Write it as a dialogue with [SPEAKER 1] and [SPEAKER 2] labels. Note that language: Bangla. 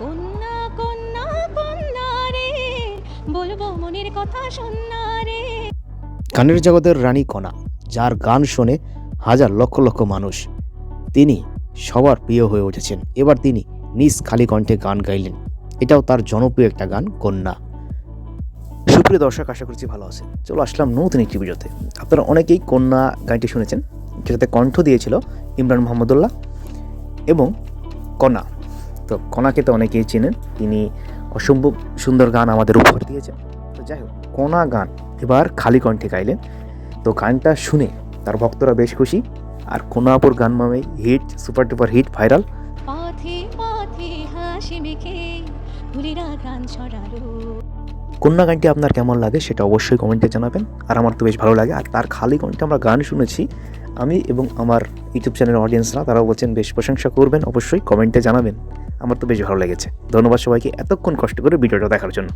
[SPEAKER 1] কন্যা কন্যা কন্যা রে, বলব মনের কথা শোনা রে।
[SPEAKER 2] গানের জগতের রানী কণা, যার গান শোনে হাজার লক্ষ লক্ষ মানুষ, তিনি সবার প্রিয় হয়ে উঠেছেন। এবার তিনি নিজ খালি কণ্ঠে গান গাইলেন। এটাও তার জনপ্রিয় একটা গান, কন্যা। সুপ্রিয় দর্শক, আশা করছি ভালো আছেন। চলো আসলাম নতুন একটি ভিডিওতে। আপনারা অনেকেই কন্যা গানটি শুনেছেন, যেটাতে কণ্ঠ দিয়েছিল ইমরান মোহাম্মদুল্লাহ এবং কণা। তো কণাকে তো অনেকেই চেনেন। তিনি অসম্ভব সুন্দর গান আমাদের উপহার দিয়েছেন। তো যাই হোক কণা গান এবার খালি কণ্ঠে গাইলেন। তো গানটা শুনে তার ভক্তরা বেশ খুশি। আর কোনাপুর গান মামে hit super duper hit viral কন্যা গানটি আপনার কেমন লাগে সেটা অবশ্যই কমেন্টে জানাবেন। আর আমার তো বেশ ভালো লাগে। আর তার খালি কণ্ঠে আমরা গান শুনেছি। আমি এবং আমার ইউটিউব চ্যানেলের অডিয়েন্সরা তারাও বলছেন বেশ প্রশংসা করবেন। অবশ্যই কমেন্টে জানাবেন। আমার তো বেশ ভালো লেগেছে। ধন্যবাদ সবাইকে এতক্ষণ কষ্ট করে ভিডিওটা দেখার জন্য।